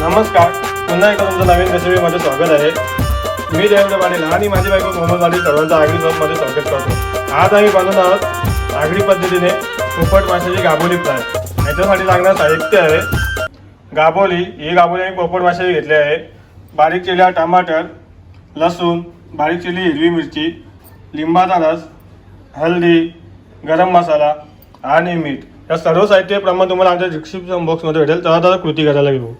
नमस्कार. पुन्हा एकदा तुमचं नवीन रेसिपीमध्ये स्वागत आहे. मी देवेंद्र पाटील आणि माझी बायको मोहम्मद पाटील सर्वांचं आगरी सॉसमध्ये स्वागत करतो. आज आम्ही बनवत आहोत आगरी पद्धतीने पोपट माशाची गाबोली फ्राय. याच्यासाठी लागणार साहित्य आहे. गाबोली ही गाबोली आम्ही पोपट माशाची घेतली आहे. बारीक चिल्या टमाटर लसूण बारीक चिली हिरवी मिरची लिंबाचा रस हल्दी गरम मसाला आणि मीठ. या सर्व साहित्य प्रमाण तुम्हाला आमच्या डिस्क्रिप्शन बॉक्समध्ये भेटेल. तर आता कृती करायला घेऊ.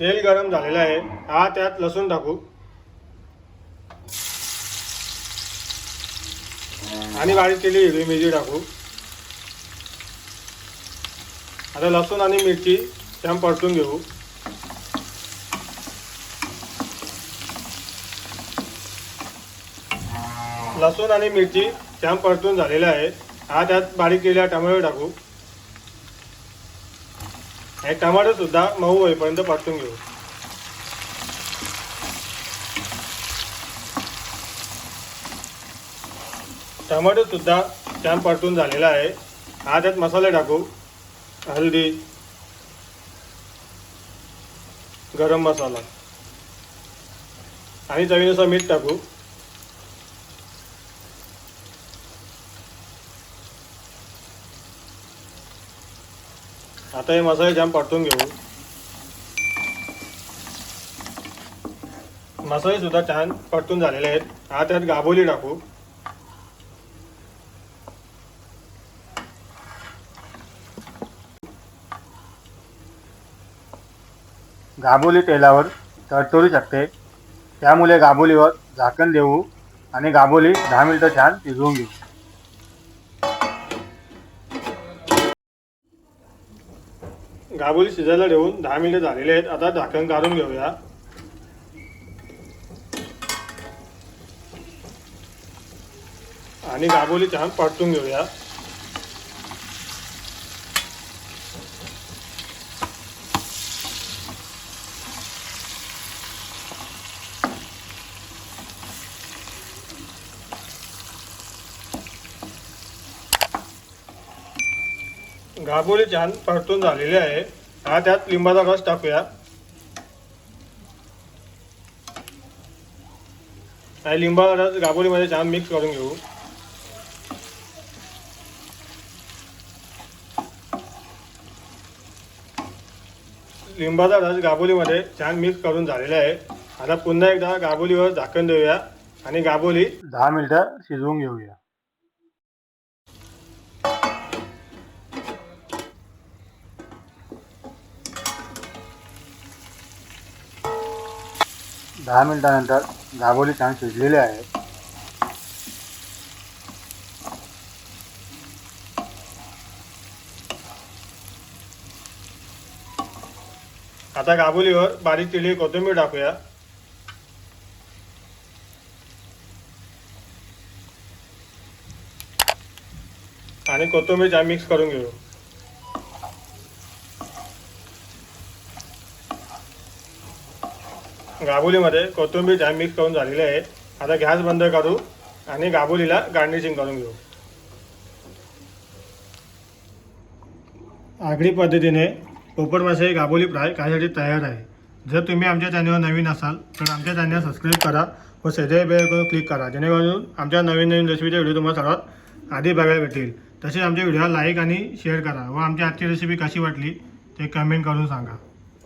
तेल गरम झालेलं आहे. हा त्यात लसूण टाकू. आणि बारीक केली हिरवी मिरची टाकू. आता लसूण आणि मिरची त्याम परतून घेऊ. लसूण आणि मिरची त्याम परतून झालेल्या आहे. हा त्यात बारीक केलेला टमाटो टाकू. हे टमाटोसुद्धा मऊ होईपर्यंत परतून घेऊ. टमाटोसुद्धा छान परतून झालेला आहे. हा त्यात मसाले टाकू. हल्दी गरम मसाला. आणि चवीनुसार मीठ टाकू. आता हे मसाले जाम परतून घेऊ. मसाले सुद्धा छान परतून झालेले आहेत. हा त्यात गाबोली टाकू. गाबोली तेलावर तडतडू शकते. त्यामुळे गाबोलीवर झाकण देऊ आणि गाबोली दहा मिनिटं छान शिजवून घेऊ. गाबोली शिजायला ठेवून दहा मिनिटं झालेले आहेत. आता झाकण काढून घेऊया. आणि गाबोली छान पाठवून घेऊया. गाबोली छान परतून झालेली आहे. हा त्यात लिंबाचा रस टाकूया. आणि लिंबाचा रस गाबोलीमध्ये छान मिक्स करून घेऊ. लिंबाचा रस गाबोलीमध्ये छान मिक्स करून झालेला आहे. आता पुन्हा एकदा गाबोलीवर झाकण देऊया आणि गाबोली दहा मिनिटं शिजवून घेऊया. दहा मिनटानंतर दाबोली छान शिजलेले आहे. आता गाबोलीवर बारीक चिली कोथिंबीर टाकूया. आणि कोथिंबीर छान मिक्स करून घेऊ. गाबोलीमध्ये कोथिंबीर छान मिक्स करून झालेली आहे. आता गॅस बंद करू आणि गाबोलीला गार्निशिंग करून घेऊ. आगळी पद्धतीने पोपट मासे गाबोली फ्राय खायसाठी तयार आहे. जर तुम्ही आमच्या चॅनलवर नवीन असाल तर आमच्या चॅनल सबस्क्राईब करा व शेजारी बेल करून क्लिक करा. जेणेकरून आमच्या नवीन नवीन रेसिपीचे व्हिडिओ तुम्हाला सर्वात आधी बघायला भेटेल. तसेच आमच्या व्हिडिओला लाईक आणि शेअर करा व आमची आजची रेसिपी कशी वाटली ते कमेंट करून सांगा.